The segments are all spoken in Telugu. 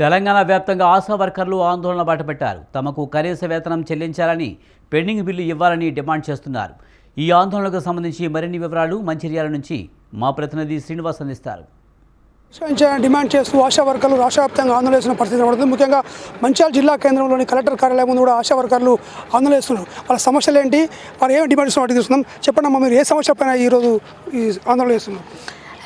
తెలంగాణ వ్యాప్తంగా ఆశా వర్కర్లు ఆందోళన బాటపెట్టారు. తమకు కనీస వేతనం చెల్లించాలని పెండింగ్ బిల్లు ఇవ్వాలని డిమాండ్ చేస్తున్నారు. ఈ ఆందోళనకు సంబంధించి మరిన్ని వివరాలు మంచిర్యాల నుంచి మా ప్రతినిధి శ్రీనివాస్ అందిస్తారు. డిమాండ్ చేస్తూ ఆశా వర్కర్లు రాష్ట్ర వ్యాప్తంగా ఆందోళన చేసిన పరిస్థితి కనబడుతుంది. ముఖ్యంగా మంచిర్యాల జిల్లా కేంద్రంలోని కలెక్టర్ కార్యాలయం ముందు కూడా ఆశా వర్కర్లు ఆందోళన చేస్తున్నారు. వాళ్ళ సమస్యలు ఏంటి వారు ఏమి డిమాండ్ చేస్తున్నారు వాటికి చూస్తున్నాం. చెప్పండి అమ్మా మీరు ఏ సమస్య పైన ఈరోజు ఈ ఆందోళన చేస్తున్నారు?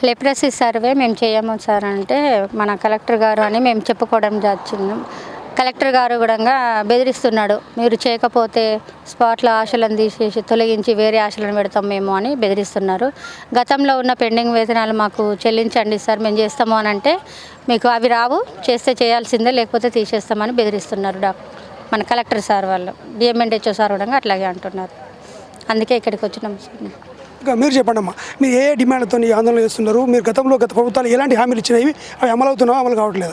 లెప్రసీ సర్వే మేము చేయము సార్ అంటే మన కలెక్టర్ గారు అని మేము చెప్పుకోవడం జరిగింది కలెక్టర్ గారు కూడా బెదిరిస్తున్నాడు మీరు చేయకపోతే స్పాట్లో ఆశలను తీసేసి తొలగించి వేరే ఆశలను పెడతాం మేము అని బెదిరిస్తున్నారు. గతంలో ఉన్న పెండింగ్ వేతనాలు మాకు చెల్లించండి సార్ మేము చేస్తాము అని అంటే మీకు అవి రావు చేస్తే చేయాల్సిందే లేకపోతే తీసేస్తామని బెదిరిస్తున్నారు డాక్టర్ మన కలెక్టర్ సార్ వాళ్ళు. డిఎంఎండ్హెచ్ఓ సార్ కూడా అట్లాగే అంటున్నారు. అందుకే ఇక్కడికి వచ్చినాం సార్. మీరు చెప్పండి అమ్మా. మీరు ఏ డిమాండ్తో ఈ ఆందోళన చేస్తున్నారు? మీరు గతంలో గత ప్రభుత్వాలు ఎలాంటి హామీలు ఇచ్చినవి? అవి అమలు అమలు కావట్లేదు?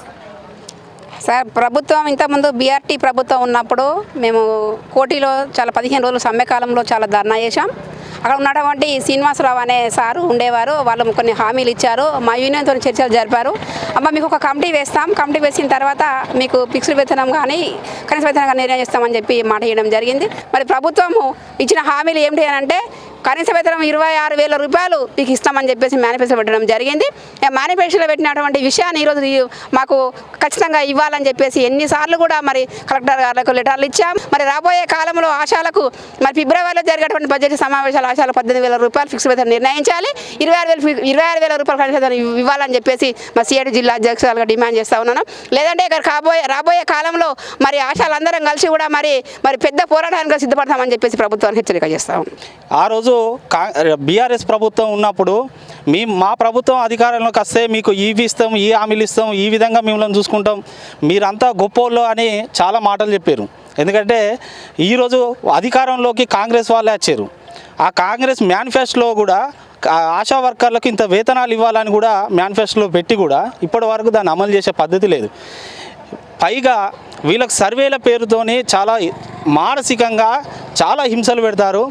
సార్ ప్రభుత్వం ఇంతకుముందు బీఆర్టీ ప్రభుత్వం ఉన్నప్పుడు మేము కోటిలో చాలా పదిహేను రోజులు సమ్మెకాలంలో చాలా ధర్నా చేశాం. అక్కడ ఉన్నటువంటి శ్రీనివాసరావు అనే సారు ఉండేవారు. వాళ్ళు కొన్ని హామీలు ఇచ్చారు. మా యూనియన్తో చర్చలు జరిపారు. అమ్మ మీకు ఒక కమిటీ వేస్తాం. కమిటీ వేసిన తర్వాత మీకు ఫిక్స్డ్ వేతనం కానీ కనీస వేతనం కానీ నిర్ణయం చేస్తామని చెప్పి మాట ఇవ్వడం జరిగింది. మరి ప్రభుత్వము ఇచ్చిన హామీలు ఏమిటి అని అంటే కనీస వేతనం ఇరవై ఆరు వేల రూపాయలు మీకు ఇస్తామని చెప్పేసి మేనిఫెస్టో పెట్టడం జరిగింది. మేనిఫెస్టోలో పెట్టినటువంటి విషయాన్ని ఈరోజు మాకు ఖచ్చితంగా ఇవ్వాలని చెప్పేసి ఎన్నిసార్లు కూడా మరి కలెక్టర్ గారులకు లెటర్లు ఇచ్చాం మరి రాబోయే కాలంలో ఆశాలకు మరి ఫిబ్రవరిలో జరిగేటువంటి బడ్జెట్ సమావేశాలు ఆశాలు పద్దెనిమిది వేల రూపాయలు ఫిక్స్ వేతనం నిర్ణయించాలి. ఇరవై ఆరు వేలు ఇరవై ఆరు వేల రూపాయలు కనీస వేతనం ఇవ్వాలని చెప్పేసి మా సిఐటి జిల్లా అధ్యక్షులుగా డిమాండ్ చేస్తా ఉన్నాను. లేదంటే ఇక్కడ కాబోయే రాబోయే కాలంలో మరి ఆశాలందరం కలిసి కూడా మరి మరి పెద్ద పోరాటానికి సిద్ధపడతామని చెప్పేసి ప్రభుత్వానికి హెచ్చరిక చేస్తాం ఆ రోజు కా బీఆర్ఎస్ ప్రభుత్వం ఉన్నప్పుడు మీ మా ప్రభుత్వం అధికారంలోకి వస్తే మీకు ఇవి ఇస్తాం ఈ హామీలు ఇస్తాం ఈ విధంగా మిమ్మల్ని చూసుకుంటాం. మీరంతా గొప్పోళ్ళు అని చాలా మాటలు చెప్పారు. ఎందుకంటే ఈరోజు అధికారంలోకి కాంగ్రెస్ వాళ్ళే వచ్చారు. ఆ కాంగ్రెస్ మేనిఫెస్టోలో కూడా ఆశా వర్కర్లకు ఇంత వేతనాలు ఇవ్వాలని కూడా మేనిఫెస్టోలో పెట్టి కూడా ఇప్పటి వరకు దాన్ని అమలు చేసే పద్ధతి లేదు. పైగా వీళ్ళకి సర్వేల పేరుతోనే చాలా మానసికంగా చాలా హింసలు పెడతారు.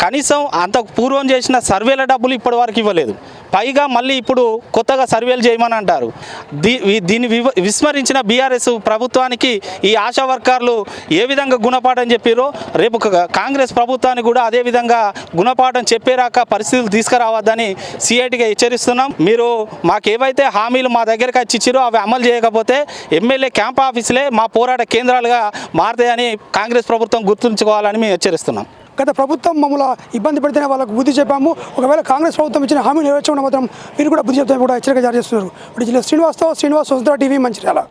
కనీసం అంత పూర్వం చేసిన సర్వేల డబ్బులు ఇప్పటి వరకు ఇవ్వలేదు. పైగా మళ్ళీ ఇప్పుడు కొత్తగా సర్వేలు చేయమని అంటారు. దీ దీన్ని వివ- విస్మరించిన బీఆర్ఎస్ ప్రభుత్వానికి ఈ ఆశా వర్కర్లు ఏ విధంగా గుణపాఠం చెప్పారో రేపు కాంగ్రెస్ ప్రభుత్వానికి కూడా అదే విధంగా గుణపాఠం చెప్పేరాక పరిస్థితులు తీసుకురావద్దని సిఐటిగా హెచ్చరిస్తున్నాం. మీరు మాకు ఏవైతే హామీలు మా దగ్గరకు వచ్చి ఇచ్చిరో అవి అమలు చేయకపోతే ఎమ్మెల్యే క్యాంప్ ఆఫీసులే మా పోరాట కేంద్రాలుగా మారుతాయని కాంగ్రెస్ ప్రభుత్వం గుర్తుంచుకోవాలని మేము హెచ్చరిస్తున్నాం. గత ప్రభుత్వం మమ్మల్ని ఇబ్బంది పెడితేనే వాళ్ళకు బుద్ధి చెప్పాము. ఒకవేళ కాంగ్రెస్ ప్రభుత్వం ఇచ్చిన హామీ నెరవేర్చకుండా మాత్రం మీరు కూడా బుద్ధి చెప్తామని కూడా హెచ్చరిక జారీ చేస్తున్నారు. ఇప్పుడు జిల్లా శ్రీనివాస్తో శ్రీనివాస్ వసుంధర టీవీ మంచిర్యాల.